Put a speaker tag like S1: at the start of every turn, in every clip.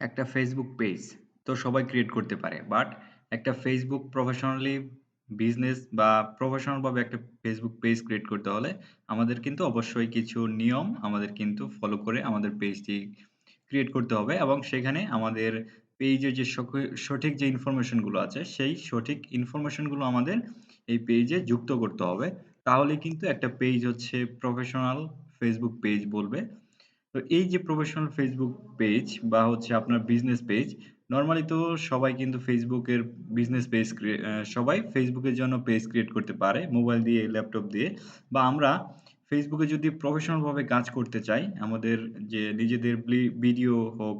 S1: একটা Facebook page তো সবাই ক্রিয়েট করতে পারে। বাট একটা ফেসবুক প্রফেশনালি বিজনেস বা প্রফেশনাল ভাবে একটা ফেসবুক পেজ ক্রিয়েট করতে হলে আমাদের কিন্তু অবশ্যই কিছু নিয়ম আমাদের কিন্তু ফলো করে আমাদের পেজটি ক্রিয়েট করতে হবে এবং সেখানে আমাদের পেজের যে সঠিক যে ইনফরমেশনগুলো আছে সেই সঠিক ইনফরমেশনগুলো আমাদের এই পেজে যুক্ত করতে হবে। তাহলেই কিন্তু একটা পেজ হচ্ছে প্রফেশনাল ফেসবুক পেজ বলবে। তো এই যে প্রফেশনাল ফেসবুক পেজ বা হচ্ছে আপনার বিজনেস পেজ, নরমালি তো সবাই কিন্তু ফেসবুকের বিজনেস পেজ সবাই ফেসবুকের জন্য পেজ ক্রিয়েট করতে পারে মোবাইল দিয়ে, ল্যাপটপ দিয়ে। বা আমরা ফেসবুকে যদি প্রফেশনালভাবে কাজ করতে চাই, আমাদের যে নিজেদের ভিডিও হোক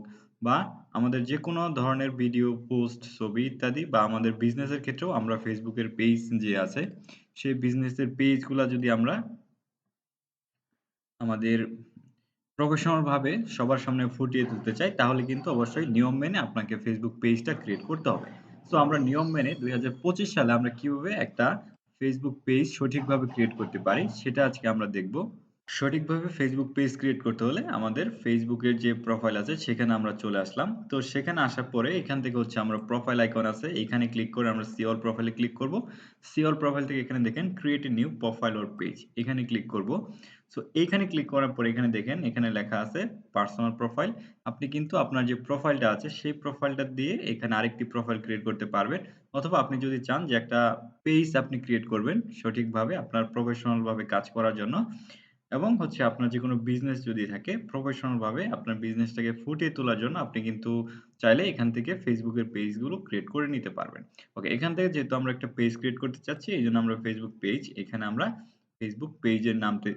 S1: বা আমাদের যে কোনো ধরনের ভিডিও, পোস্ট, ছবি ইত্যাদি বা আমাদের বিজনেসের ক্ষেত্রেও আমরা ফেসবুকের পেজ যে আছে, সেই বিজনেসের পেজগুলা যদি আমরা আমাদের প্রফেশনাল ভাবে সবার সামনে ফুটিয়ে তুলতে চাই, তাহলে কিন্তু অবশ্যই নিয়ম মেনে আপনাকে ফেসবুক পেজটা ক্রিয়েট করতে হবে। সো আমরা নিয়ম মেনে ২০২৫ সালে আমরা কীভাবে একটা ফেসবুক পেজ সঠিকভাবে ক্রিয়েট করতে পারি, সেটা আজকে আমরা দেখব। সঠিকভাবে ফেসবুক পেজ ক্রিয়েট করতে হলে আমাদের ফেসবুকের যে প্রোফাইল আছে সেখানে আমরা চলে আসলাম। তো সেখানে আসার পরে এখান থেকে হচ্ছে আমরা প্রোফাইল আইকন আছে, এখানে ক্লিক করে আমরা সি অল প্রোফাইলে ক্লিক করব। সি অল প্রোফাইল থেকে এখানে দেখেন create new profile or page এখানে ক্লিক করব। সো এইখানে ক্লিক করার পরে এখানে দেখেন এখানে লেখা আছে পার্সোনাল প্রোফাইল। আপনি কিন্তু আপনার যে প্রোফাইলটা আছে সেই প্রোফাইলটা দিয়ে এখানে আরেকটি প্রোফাইল ক্রিয়েট করতে পারবেন। অথবা আপনি যদি চান যে একটা পেজ আপনি ক্রিয়েট করবেন সঠিকভাবে আপনার প্রফেশনাল ভাবে কাজ করার জন্য এবং হচ্ছে আপনার যেকোনো বিজনেস যদি থাকে প্রফেশনাল ভাবে আপনার বিজনেসটাকে ফুটিয়ে তোলার জন্য আপনি কিন্তু চাইলে এখান থেকে ফেসবুকের পেজগুলো ক্রিয়েট করে নিতে পারবেন। ওকে এখান থেকে যেহেতু আমরা একটা পেজ ক্রিয়েট করতে চাচ্ছি, এই জন্য আমরা ফেসবুক পেজ এখানে আমরা ফেসবুক পেজের নামটি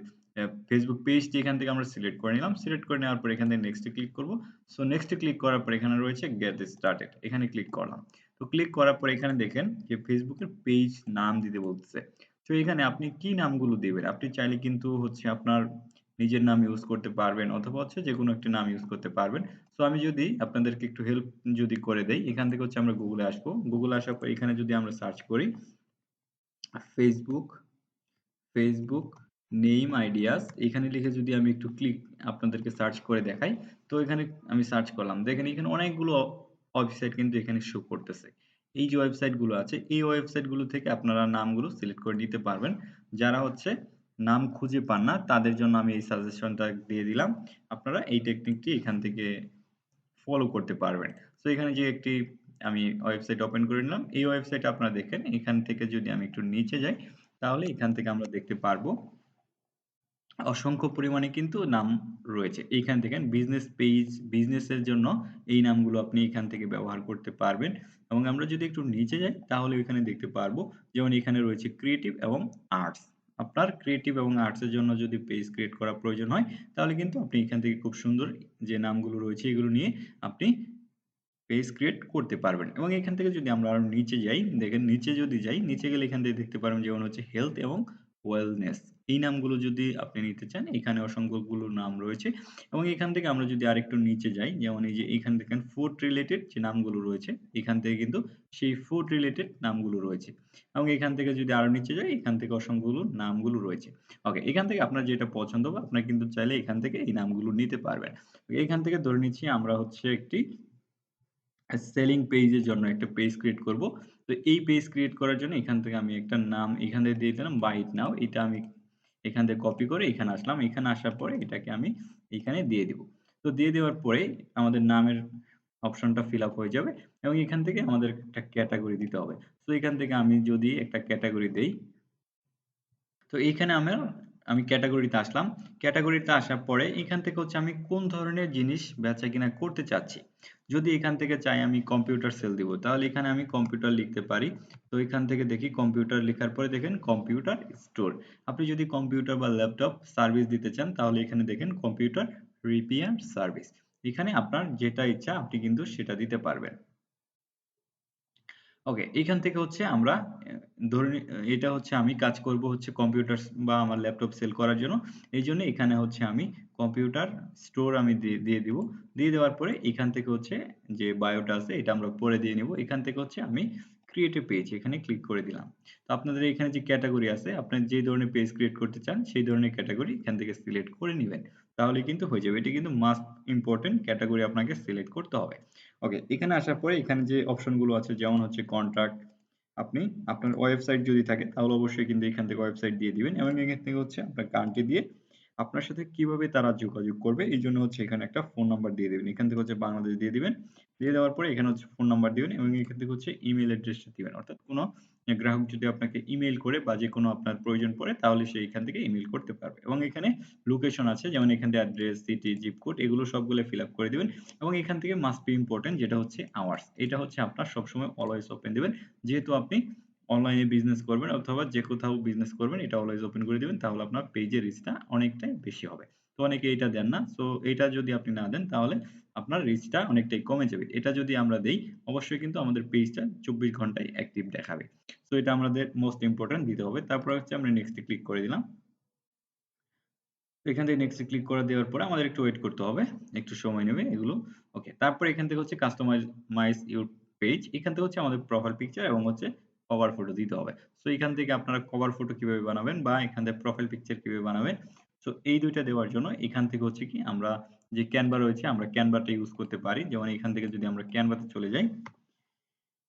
S1: Facebook পেজটি এখান থেকে আমরা সিলেক্ট করে নিলাম। সিলেক্ট করে নেওয়ার পর এখান থেকে নেক্সট ক্লিক করব। সো নেক্সট ক্লিক করার পর এখানে রয়েছে গেট স্টার্টেড এখানে ক্লিক করলাম। তো ক্লিক করার পর এখানে দেখেন যে ফেসবুকের পেজ নাম দিতে বলতেছে। তো এখানে আপনি কি নামগুলো দেবেন আপনি চাইলে কিন্তু হচ্ছে আপনার নিজের নাম ইউজ করতে পারবেন অথবা হচ্ছে যে কোনো একটা নাম ইউজ করতে পারবেন। সো আমি যদি আপনাদেরকে একটু হেল্প যদি করে দেই, এখান থেকে হচ্ছে আমরা গুগলে আসব। এ আসার পর এখানে যদি আমরা সার্চ করি ফেসবুক Facebook নেম আইডিয়াস এখানে লিখে যদি আমি একটু ক্লিক আপনাদেরকে সার্চ করে দেখাই, তো এখানে আমি সার্চ করলাম। দেখেন এখানে অনেকগুলো ওয়েবসাইট কিন্তু এখানে শো করতেছে। এই যে ওয়েবসাইটগুলো আছে, এই ওয়েবসাইটগুলো থেকে আপনারা নামগুলো সিলেক্ট করে নিতে পারবেন। যারা হচ্ছে নাম খুঁজে পান না, তাদের জন্য আমি এই সাজেশনটা দিয়ে দিলাম। আপনারা এই টেকনিকটি এখান থেকে ফলো করতে পারবেন। সো এখানে যে একটি আমি ওয়েবসাইট ওপেন করে নিলাম। এই ওয়েবসাইটে আপনারা দেখেন এখান থেকে যদি আমি একটু নিচে যাই, তাহলে এখান থেকে আমরা দেখতে পারব অসংখ্য পরিমাণে কিন্তু নাম রয়েছে। এইখান থেকে বিজনেস পেজ, বিজনেসের জন্য এই নামগুলো আপনি এখান থেকে ব্যবহার করতে পারবেন এবং আমরা যদি একটু নিচে যাই তাহলে এখানে দেখতে পারব যেমন এখানে রয়েছে ক্রিয়েটিভ এবং আর্টস। আপনার ক্রিয়েটিভ এবং আর্টস এর জন্য যদি পেজ ক্রিয়েট করা প্রয়োজন হয়, তাহলে কিন্তু আপনি এখান থেকে খুব সুন্দর যে নামগুলো রয়েছে এগুলো নিয়ে আপনি পেজ ক্রিয়েট করতে পারবেন এবং এখান থেকে যদি আমরা আরও নিচে যাই, দেখেন নিচে যদি যাই, নিচে গেলে এখান থেকে দেখতে পারবেন যেমন হচ্ছে হেলথ এবং ওয়েলনেস এই নামগুলো যদি আপনি নিতে চান, এখানে অসংখ্যগুলো নাম রয়েছে। এবং এখান থেকে আমরা যদি আরেকটু নিচে যাই, যেমন এই যে এখান থেকে ফুড রিলেটেড যে নামগুলো রয়েছে, এখান থেকে কিন্তু সেই ফুড রিলেটেড নামগুলো রয়েছে। এবং এখান থেকে যদি আরও নিচে যাই, এখান থেকে অসংখ্যগুলো নামগুলো রয়েছে। ওকে এখান থেকে আপনার যেটা পছন্দ হবে, আপনার কিন্তু চাইলে এখান থেকে এই নামগুলো নিতে পারবেন। এখান থেকে ধরে নিচ্ছি আমরা হচ্ছে একটি সেলিং পেজের জন্য একটা পেজ ক্রিয়েট করব। তো এই পেজ ক্রিয়েট করার জন্য এখান থেকে আমি একটা নাম এখান থেকে দিয়ে দিলাম বাইট নাও এটা আমি এখান থেকে কপি করে এখানে আসলাম। এখানে আসার পরে এটাকে আমি এখানে দিয়ে দিব। তো দিয়ে দেওয়ার পরে আমাদের নামের অপশনটা ফিল আপ হয়ে যাবে এবং এখান থেকে আমাদের একটা ক্যাটাগরি দিতে হবে। তো এখান থেকে আমি যদি একটা ক্যাটাগরি দেই, তো এইখানে আমার আমি ক্যাটাগরিতে আসলাম। ক্যাটাগরিতে আসার পরে এখান থেকে হচ্ছে আমি কোন ধরনের জিনিস বেচা কিনা করতে চাচ্ছি। যদি এখান থেকে চাই আমি কম্পিউটার সেল দিব, তাহলে এখানে আমি কম্পিউটার লিখতে পারি। তো এখান থেকে দেখি কম্পিউটার লেখার পরে দেখেন কম্পিউটার স্টোর আপনি যদি কম্পিউটার বা ল্যাপটপ সার্ভিস দিতে চান, তাহলে এখানে দেখেন কম্পিউটার রিপেয়ার সার্ভিস এখানে আপনার যেটা ইচ্ছা, আপনি কিন্তু সেটা দিতে পারবেন। ওকে এখান থেকে হচ্ছে আমরা ধরে এটা হচ্ছে আমি কাজ করব হচ্ছে কম্পিউটার বা আমার ল্যাপটপ সেল করার জন্য। এই জন্য এখানে হচ্ছে আমি কম্পিউটার স্টোর আমি দিয়ে দিব। দিয়ে দেওয়ার পরে এখান থেকে হচ্ছে যে বায়োটা আছে, এটা আমরা পরে দিয়ে নেব। এখান থেকে হচ্ছে আমি ক্রিয়েট পেজ এখানে ক্লিক করে দিলাম। তো আপনাদের এখানে যে ক্যাটাগরি আছে, আপনি যে ধরনের পেজ ক্রিয়েট করতে চান, সেই ধরনের ক্যাটাগরি এখান থেকে সিলেক্ট করে নেবেন। তাহলে কিন্তু হয়ে যাবে। এটি কিন্তু মাস্ট ইম্পোর্টেন্ট ক্যাটাগরি আপনাকে সিলেক্ট করতে হবে। ওকে, এখানে আসার পরে এখানে যে অপশনগুলো আছে যেমন হচ্ছে কন্ট্রাক্ট আপনি আপনার ওয়েবসাইট যদি থাকে তাহলে অবশ্যই কিন্তু এখান থেকে ওয়েবসাইট দিয়ে দিবেন এবং এখান থেকে হচ্ছে আপনার কান্ট্রি দিয়ে আপনার সাথে কীভাবে তারা যোগাযোগ করবে এই জন্য হচ্ছে এখানে একটা ফোন নাম্বার দিয়ে দিবেন এখান থেকে হচ্ছে বাংলাদেশ দিয়ে দিবেন দিয়ে দেওয়ার পরে এখানে হচ্ছে ফোন নাম্বার দিবেন এবং এখান থেকে হচ্ছে ইমেল অ্যাড্রেসটা দিবেন অর্থাৎ কোনো গ্রাহক যদি আপনাকে ইমেল করে বা যে কোনো আপনার প্রয়োজন পড়ে, তাহলে সে এখান থেকে ইমেল করতে পারবে। এবং এখানে লোকেশন আছে, যেমন এখান থেকে অ্যাড্রেস, সিটি, জিপ কোড, এগুলো সবগুলো ফিল আপ করে দিবেন। এবং এখান থেকে মাস্ট বি ইম্পর্টেন্ট যেটা হচ্ছে আওয়ার্স এটা হচ্ছে আপনার সবসময় অলওয়েজ ওপেন দিবেন। যেহেতু আপনি অনলাইনে বিজনেস করবেন অথবা যে কোথাও বিজনেস করবেন, এটা অলওয়েজ ওপেন করে দিবেন, তাহলে আপনার পেজের রিচটা অনেকটাই বেশি হবে। তো অনেকে এটা দেন না। সো এটা যদি আপনি না দেন, তাহলে আপনার রিচটা অনেকটাই কমে যাবে। এটা যদি আমরা দেই, অবশ্যই কিন্তু আমাদের পেজটা চব্বিশ ঘন্টায় অ্যাক্টিভ দেখাবে। সো এটা আমাদের মোস্ট ইম্পর্টেন্ট দিতে হবে। তারপর হচ্ছে আমরা নেক্সটে ক্লিক করে দিলাম। এখান থেকে নেক্সটে ক্লিক করে দেওয়ার পরে আমাদের একটু ওয়েট করতে হবে। একটু সময় নেবে এগুলো। ওকে তারপর এখান থেকে হচ্ছে কাস্টমাইজ মাইজ ইউর পেজ এখান থেকে হচ্ছে আমাদের প্রোফাইল পিকচার এবং হচ্ছে কভার ফটো দিতে হবে। সো এখান থেকে আপনারা কভার ফটো কীভাবে বানাবেন বা এখান থেকে প্রোফাইল পিকচার কীভাবে বানাবেন? সো এই দুইটা দেওয়ার জন্য এখান থেকে হচ্ছে কি আমরা যে ক্যানভা রয়েছে, আমরা ক্যানভাটা ইউজ করতে পারি। যেমন এখান থেকে যদি আমরা ক্যানভাতে চলে যাই,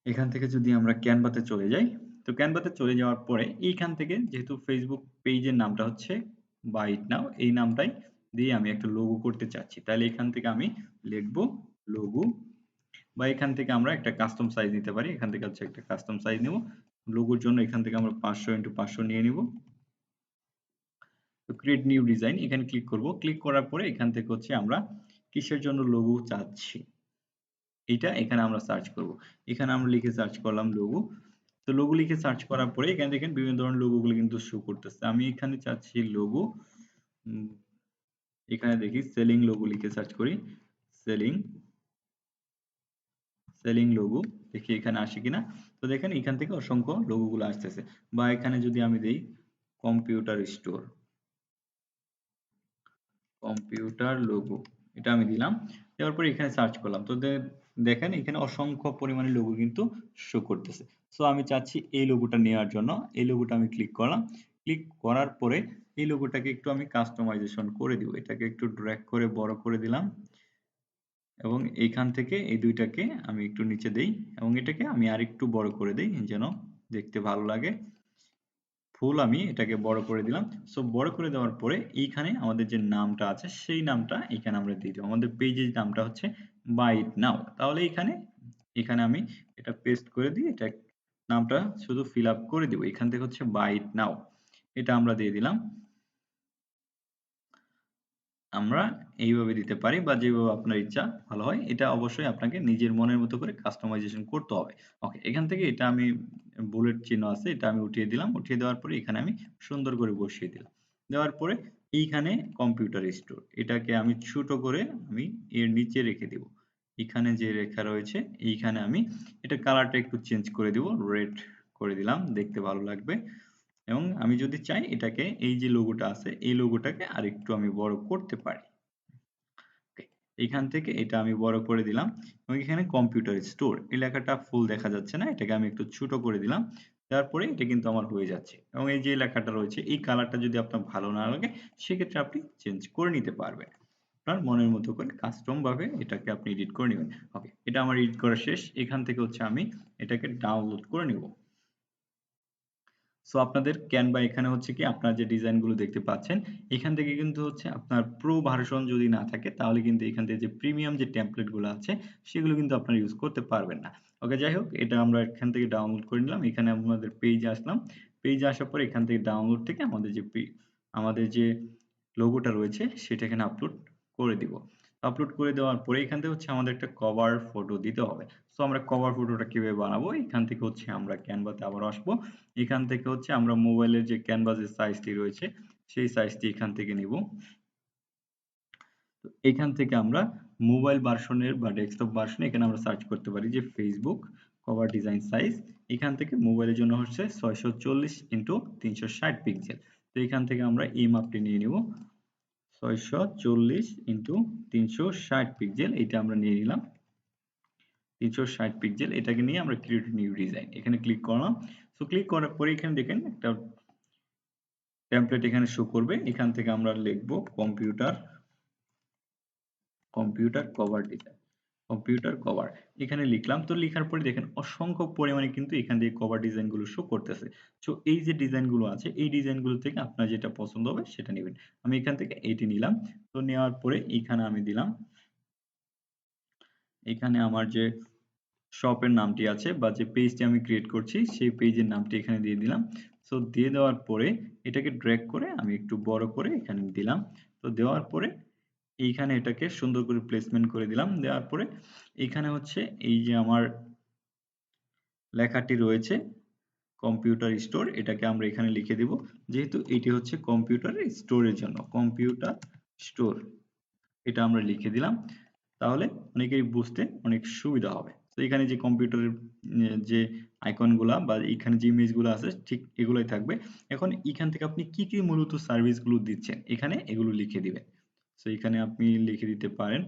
S1: এখান থেকে যদি আমরা ক্যানভাতে চলে যাই, তো ক্যানভাতে চলে যাওয়ার পরে এইখান থেকে যেহেতু ফেসবুক পেজের নামটা হচ্ছে বাইট নাও এই নামটাই দিয়ে আমি একটা লোগো করতে চাচ্ছি। তাহলে এখান থেকে আমি লিখব লোগো বা এখান থেকে আমরা একটা কাস্টম সাইজ নিতে পারি। এখান থেকে হচ্ছে একটা কাস্টম সাইজ নিব। লোগোর জন্য এখান থেকে আমরা পাঁচশো ইন্টু পাঁচশো নিয়ে নিব। তো ক্রিয়েট নিউ ডিজাইন এখানে ক্লিক করব। ক্লিক করার পরে এখান থেকে হচ্ছে আমরা কিসের জন্য লোগো চাচ্ছি? এটা এখানে আমরা সার্চ করব। এখানে আমরা লিখে সার্চ করলাম লোগো তো লোগো লিখে সার্চ করার পরে এখানে দেখেন বিভিন্ন ধরনের লোগোগুলো কিন্তু শো করতেছে। আমি এখানে চাচ্ছি লোগো এখানে দেখি সেলিং লোগো লিখে সার্চ করি। সেলিং সেলিং লোগো দেখি এখানে আসে কিনা। তো দেখেন এখান থেকে অসংখ্য লোগোগুলো আসতেছে। বা এখানে যদি আমি দেই কম্পিউটার স্টোর কম্পিউটার লোগো এটা আমি দিলাম। দেওয়ার পর এখানে সার্চ করলাম। তো দেখেন, এখানে অসংখ্য পরিমাণে লোগো কিন্তু শো করতেছে। সো আমি চাচ্ছি এই লোগোটা নেওয়ার জন্য। এই লোগোটা আমি ক্লিক করলাম। ক্লিক করার পরে এই লোগোটাকে একটু আমি কাস্টমাইজেশন করে দিব। এটাকে একটু ড্র্যাগ করে, বড় করে দিলাম। এবং এইখান থেকে এই দুইটাকে আমি একটু নিচে দেই। এবং এটাকে আমি আরেকটু বড় করে দেই, যেন দেখতে ভালো লাগে। ফুল আমি এটাকে বড় করে দিলাম। সো বড় করে দেওয়ার পরে এইখানে আমাদের যে নামটা আছে, সেই নামটা এখানে আমরা দিয়ে দেবো। আমাদের পেজের নামটা হচ্ছে বাইট নাও তাহলে এখানে এখানে আমি এটা পেস্ট করে দিই এটা নামটা শুধু ফিল আপ করে দিব। এখান থেকে হচ্ছে বাইট নাও এটা আমরা দিয়ে দিলাম। আমরা এইভাবে দিতে পারি বা যেভাবে আপনার ইচ্ছা ভালো হয়, এটা অবশ্যই আপনাকে নিজের মনের মতো করে কাস্টমাইজেশন করতে হবে। ওকে এখান থেকে এটা আমি বুলেট চিহ্ন আছে, এটা আমি উঠিয়ে দিলাম। উঠিয়ে দেওয়ার পরে এখানে আমি সুন্দর করে বসিয়ে দিলাম। দেওয়ার পরে এইখানে কম্পিউটার স্টোর এটাকে আমি ছোট করে আমি এর নিচে রেখে দিব। এখানে যে রেখা রয়েছে, এইখানে আমি এটা কালারটা একটু চেঞ্জ করে দিব। রেড করে দিলাম, দেখতে ভালো লাগবে। এবং আমি যদি চাই এটাকে, এই যে লোগোটা আছে, এই লোগোটাকে আরেকটু আমি বড় করতে পারি। এখান থেকে এটা আমি বড় করে দিলাম এবং এখানে কম্পিউটার স্টোর এই লেখাটা ফুল দেখা যাচ্ছে না, এটাকে আমি একটু ছোট করে দিলাম। তারপরে এটা কিন্তু আমার হয়ে যাচ্ছে এবং এই যে লেখাটা রয়েছে, এই কালারটা যদি আপনার ভালো না লাগে, সেক্ষেত্রে আপনি চেঞ্জ করে নিতে পারবেন। আপনার মনের মতো করে কাস্টম ভাবে এটাকে আপনি এডিট করে নেবেন। ওকে এটা আমার এডিট করা শেষ। এখান থেকে হচ্ছে আমি এটাকে ডাউনলোড করে নিব। সো আপনাদের ক্যানভা এখানে হচ্ছে কি আপনার যে ডিজাইনগুলো দেখতে পাচ্ছেন, এখান থেকে কিন্তু হচ্ছে আপনার প্রো ভার্সন যদি না থাকে, তাহলে কিন্তু এখান থেকে যে প্রিমিয়াম যে টেমপ্লেটগুলো আছে, সেগুলো কিন্তু আপনারা ইউজ করতে পারবেন না। ওকে যাই হোক, এটা আমরা এখান থেকে ডাউনলোড করে নিলাম। এখানে আমাদের পেজে আসলাম। পেজে আসার পর এখান থেকে ডাউনলোড থেকে আমাদের যে আমাদের যে লোগোটা রয়েছে, সেটা এখানে আপলোড করে দিব। আপলোড করে দেওয়ার পরে এখান থেকে হচ্ছে আমাদের একটা কভার ফটো দিতে হবে। সো আমরা কভার ফটোটা কীভাবে বানাবো? এখান থেকে হচ্ছে আমরা ক্যানভাতে আবার আসব। এখান থেকে হচ্ছে আমরা মোবাইলের যে ক্যানভাসের সাইজটি রয়েছে, সেই সাইজটি এখান থেকে নিব। তো এখান থেকে আমরা মোবাইল ভার্সনের বা ডেস্কটপ ভার্সনে এখানে আমরা সার্চ করতে পারি যে ফেসবুক কভার ডিজাইন সাইজ এখান থেকে মোবাইলের জন্য হচ্ছে ছয়শো চল্লিশ ইন্টু তিনশো ষাট পিক্সেল তো এখান থেকে আমরা এই মাপটি নিয়ে নিব। ছয়শো চল্লিশ ইন্টু তিনশো ষাট পিক্সেল এটা আমরা নিয়ে নিলাম। তিনশো ষাট পিক্সেল এটাকে নিয়ে আমরা ক্রিয়েট নিউ ডিজাইন এখানে ক্লিক করলাম। সো ক্লিক করার পরে এখানে দেখেন একটা টেমপ্লেট এখানে শো করবে। এখান থেকে আমরা লিখব computer computer cover design computer cover এখানে লিখলাম, তো লেখার পরে দেখেন অসংখ্য পরিমাণে কিন্তু এখান থেকে কভার ডিজাইনগুলো শো করতেছে। তো এই যে ডিজাইনগুলো আছে, এই ডিজাইনগুলো থেকে আপনার যেটা পছন্দ হবে সেটা নেবেন। আমি এখান থেকে এটি নিলাম, তো নেওয়ার পরে এখানে আমি দিলাম, এখানে আমার যে শপের নামটি আছে বা যে পেজটি আমি ক্রিয়েট করছি, সেই পেজের নামটি এখানে দিয়ে দিলাম। সো দিয়ে দেওয়ার পরে এটাকে ড্র্যাগ করে আমি একটু বড় করে এখানে দিলাম। তো দেওয়ার পরে এইখানে এটাকে সুন্দর করে প্লেসমেন্ট করে দিলাম। দেওয়ার পরে এখানে হচ্ছে এই যে আমার লেখাটি রয়েছে কম্পিউটার স্টোর এটাকে আমরা এখানে লিখে দিব। যেহেতু এটি হচ্ছে কম্পিউটার স্টোরের জন্য কম্পিউটার স্টোর এটা আমরা লিখে দিলাম। তাহলে অনেকেই বুঝতে অনেক সুবিধা হবে। তো এখানে যে কম্পিউটারের যে আইকনগুলা বা এখানে যে ইমেজগুলো আছে, ঠিক এগুলোই থাকবে। এখন এখান থেকে আপনি কি কি মূলত সার্ভিসগুলো দিচ্ছেন, এখানে এগুলো লিখে দিবেন। তো এখানে আপনি লিখে দিতে পারেন।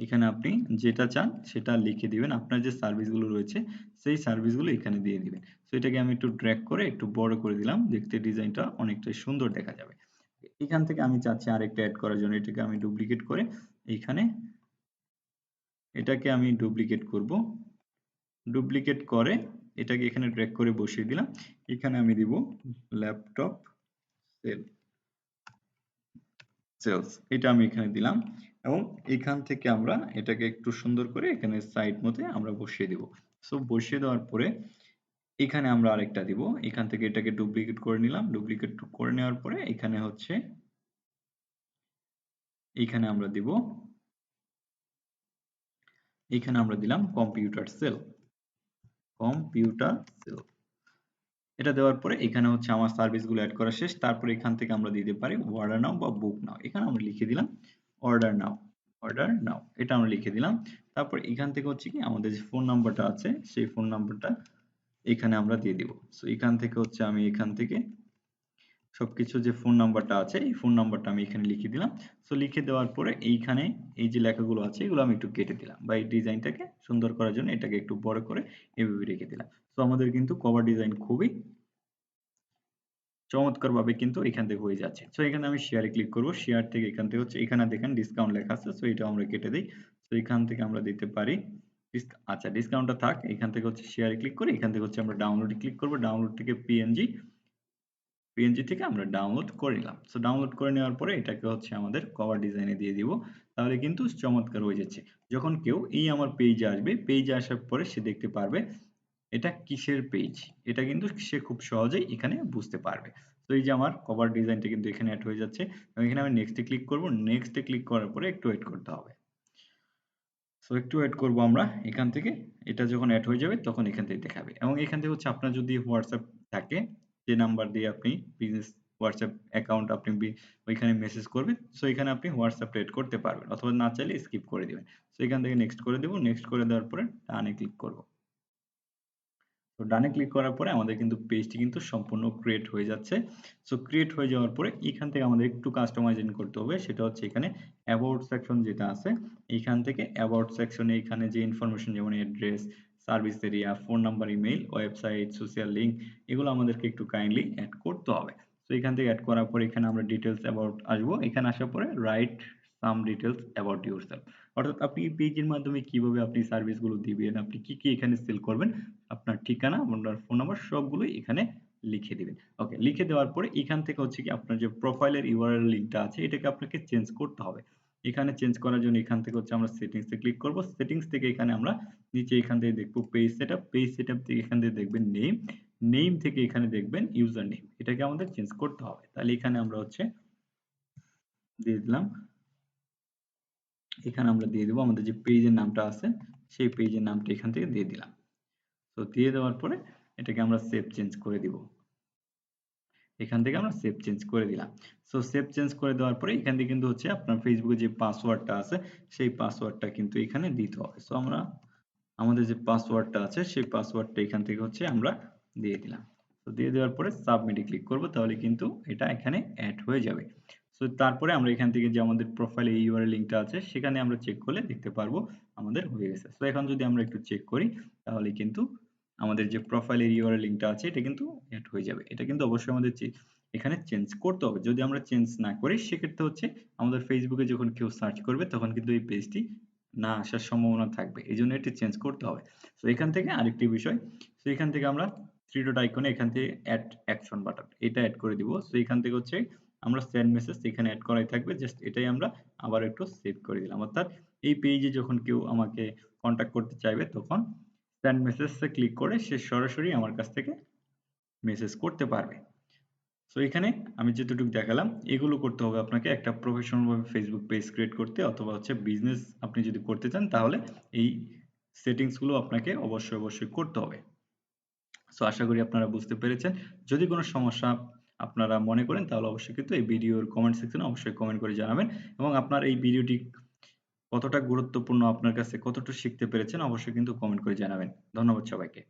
S1: এখানে আপনি যেটা চান সেটা লিখে দিবেন। আপনার যে সার্ভিসগুলো রয়েছে, সেই সার্ভিসগুলো এখানে দিয়ে দিবেন। তো এটাকে আমি একটু ড্র্যাগ করে একটু বড় করে দিলাম। দেখতে ডিজাইনটা অনেকটাই সুন্দর দেখা যাবে। এখান থেকে আমি চাচ্ছি আরেকটা অ্যাড করার জন্য। এটাকে আমি ডুপ্লিকেট করে এইখানে এটাকে আমি ডুপ্লিকেট করব। ডুপ্লিকেট করে এটাকে এখানে ড্র্যাগ করে বসিয়ে দিলাম। এখানে আমি দিব ল্যাপটপ সেল সেলস এটা আমি এখানে দিলাম এবং এখান থেকে আমরা এটাকে একটু সুন্দর করে এখানে সাইড মতে আমরা বসিয়ে দিব। সো বসিয়ে দেওয়ার পরে এখানে আমরা আরেকটা দিব। এখান থেকে এটাকে ডুপ্লিকেট করে নিলাম। ডুপ্লিকেট করে নেওয়ার পরে এখানে হচ্ছে এখানে আমরা দিব, এখানে আমরা দিলাম কম্পিউটার সেল কম্পিউটার সেল এটা দেওয়ার পরে এখানে হচ্ছে আমার সার্ভিসগুলো অ্যাড করা শেষ। তারপরে এখান থেকে আমরা দিতে পারি অর্ডার নাও বা বুক নাও এখানে আমরা লিখে দিলাম অর্ডার নাও অর্ডার নাও এটা আমরা লিখে দিলাম। তারপর এখান থেকে হচ্ছে কি আমাদের যে ফোন নাম্বারটা আছে, সেই ফোন নাম্বারটা এখানে আমরা দিয়ে দিব। সো এখান থেকে হচ্ছে আমি এখান থেকে সবকিছু যে ফোন নাম্বারটা আছে, এই ফোন নাম্বারটা আমি এখানে লিখে দিলাম। সো লিখে দেওয়ার পরে এইখানে এই যে লেখাগুলো আছে, এগুলো আমি একটু কেটে দিলাম বা এই ডিজাইনটাকে সুন্দর করার জন্য এটাকে একটু বড় করে এভাবে রেখে দিলাম। সো আমাদের কিন্তু কভার ডিজাইন খুবই চমৎকার ভাবে কিন্তু এখান থেকে হয়ে যাচ্ছে। সো এখানে আমি শেয়ারে ক্লিক করব। শেয়ার থেকে এখান থেকে হচ্ছে, এখানে দেখেন ডিসকাউন্ট লেখা আছে সো এটা আমরা কেটে দিই। সো এখান থেকে আমরা দিতে পারি আচ্ছা ডিসকাউন্টটা থাক, এখান থেকে হচ্ছে শেয়ারে ক্লিক করে, এখান থেকে হচ্ছে আমরা ডাউনলোডে ক্লিক করব। ডাউনলোড থেকে পিএনজি পিএনজি থেকে আমরা ডাউনলোড করে নিলাম। সো ডাউনলোড করে নেওয়ার পরে এটাকে হচ্ছে আমাদের কভার ডিজাইনে দিয়ে দিব। তাহলে কিন্তু চমৎকার হয়ে যাচ্ছে। যখন কেউ এই আমার পেজে আসবে পেজে আসার পরে সে দেখতে পারবে এটা কিসের পেজ এটা কিন্তু সে খুব সহজেই এখানে বুঝতে পারবে। তো এই যে আমার কভার ডিজাইনটা কিন্তু এখানে অ্যাড হয়ে যাচ্ছে। এবং এখানে আমি নেক্সটে ক্লিক করব। নেক্সটে ক্লিক করার পরে একটু ওয়েট করতে হবে। সো একটু ওয়েট করব আমরা এখান থেকে। এটা যখন অ্যাড হয়ে যাবে, তখন এখান থেকে দেখাবে। এবং এখান থেকে হচ্ছে আপনার যদি হোয়াটসঅ্যাপ থাকে যে নাম্বার দিয়ে আপনি বিজনেস হোয়াটসঅ্যাপ অ্যাকাউন্ট আপনি ওইখানে মেসেজ করবেন সো এখানে আপনি হোয়াটসঅ্যাপ এড করতে পারবেন, অথবা না চাইলে স্কিপ করে দিবেন। সো এখান থেকে নেক্সট করে দেব নেক্সট করে দেওয়ার পরে ডানে ক্লিক করব। তো ডানে ক্লিক করার পরে আমাদের কিন্তু পেজটি কিন্তু সম্পূর্ণ ক্রিয়েট হয়ে যাচ্ছে। সো ক্রিয়েট হয়ে যাওয়ার পরে এখান থেকে আমাদের একটু কাস্টমাইজেশন করতে হবে, সেটা হচ্ছে এখানে অ্যাবাউট সেকশন যেটা আছে, এখান থেকে অ্যাবাউট সেকশনে এখানে যে ইনফরমেশন যেমন address service area phone number email website social link এগুলো আমাদেরকে একটু কাইন্ডলি অ্যাড করতে হবে। তো এখান থেকে অ্যাড করার পর এখানে আমরা ডিটেলস অ্যাবাউট আসব। এখানে আসার পরে write some details about yourself অর্থাৎ আপনি পেজের মাধ্যমে কীভাবে আপনি সার্ভিসগুলো দিবেন, আপনি কি কি এখানে সেল করবেন, আপনার ঠিকানা, আপনার ফোন নাম্বার সবগুলোই এখানে লিখে দিবেন। ওকে লিখে দেওয়ার পরে এখান থেকে হচ্ছে কি আপনার যে প্রোফাইলের ইউআরএল লিঙ্কটা আছে, এটাকে আপনাকে চেঞ্জ করতে হবে। এখানে চেঞ্জ করার জন্য এখান থেকে হচ্ছে আমরা সেটিংস এ ক্লিক করব। সেটিংস থেকে এখানে আমরা নিচে এখান থেকে দেখব পেজ সেটআপ পেজ সেটআপ থেকে এখান থেকে দেখবেন নেম নেম থেকে এখানে দেখবেন ইউজার নেম এটাকে আমাদের চেঞ্জ করতে হবে। তাহলে এখানে আমরা হচ্ছে দিয়ে দিলাম। এখানে আমরা দিয়ে দেবো আমাদের যে পেজের নামটা আছে, সেই পেজের নামটা এখান থেকে দিয়ে দিলাম। তো দিয়ে দেওয়ার পরে এটাকে আমরা সেভ চেঞ্জ করে দিব। এখান থেকে আমরা সেভ চেঞ্জ করে দিলাম। সো সেভ চেঞ্জ করে দেওয়ার পরে এখান থেকে কিন্তু হচ্ছে আপনার ফেসবুকে যে পাসওয়ার্ডটা আছে, সেই পাসওয়ার্ডটা কিন্তু এখানে দিতে হবে। সো আমরা আমাদের যে পাসওয়ার্ডটা আছে, সেই পাসওয়ার্ডটা এখান থেকে হচ্ছে আমরা দিয়ে দিলাম। তো দিয়ে দেওয়ার পরে সাবমিটে ক্লিক করব, তাহলে কিন্তু এটা এখানে অ্যাড হয়ে যাবে। সো তারপরে আমরা এখান থেকে যে আমাদের প্রোফাইলে ইউআরএল লিংকটা আছে, সেখানে আমরা চেক করলে দেখতে পারব আমাদের হয়ে গেছে। সো এখন যদি আমরা একটু চেক করি, তাহলে কিন্তু আমাদের যে প্রোফাইলের ইউআরএল লিংকটা আছে, এটা কিন্তু অ্যাড হয়ে যাবে। এটা কিন্তু অবশ্যই আমাদের এখানে চেঞ্জ করতে হবে। যদি আমরা চেঞ্জ না করি, সেক্ষেত্রে হচ্ছে আমাদের ফেসবুকে যখন কেউ সার্চ করবে, তখন কিন্তু এই পেজটি না আসার সম্ভাবনা থাকবে। এই জন্য এটি চেঞ্জ করতে হবে। তো এখান থেকে আরেকটি বিষয়। তো এখান থেকে আমরা থ্রি ডট আইকনে এখান থেকে অ্যাড অ্যাকশন বাটন এটা অ্যাড করে দিব। তো এখান থেকে হচ্ছে আমরা সেন্ড মেসেজ এখানে অ্যাড করাই থাকবে। জাস্ট এটাই আমরা আবার একটু সেভ করে দিলাম। অর্থাৎ এই পেজে যখন কেউ আমাকে কন্ট্যাক্ট করতে চাইবে, তখন সেন্ড মেসেজে ক্লিক করে সে সরাসরি আমার কাছ থেকে মেসেজ করতে পারবে। সো এখানে আমি যতটুকু দেখালাম, এগুলো করতে হবে আপনাকে একটা প্রফেশনালভাবে ফেসবুক পেজ ক্রিয়েট করতে অথবা হচ্ছে বিজনেস আপনি যদি করতে চান, তাহলে এই সেটিংসগুলো আপনাকে অবশ্যই অবশ্যই করতে হবে। সো আশা করি আপনারা বুঝতে পেরেছেন। যদি কোনো সমস্যা আপনারা মনে করেন, তাহলে অবশ্যই কিন্তু এই ভিডিওর কমেন্ট সেকশনে অবশ্যই কমেন্ট করে জানাবেন এবং আপনার এই ভিডিওটি কতটা গুরুত্বপূর্ণ আপনার কাছে কতটা শিখতে পেরেছেন অবশ্যই কিন্তু কমেন্ট করে জানাবেন। ধন্যবাদ সবাইকে।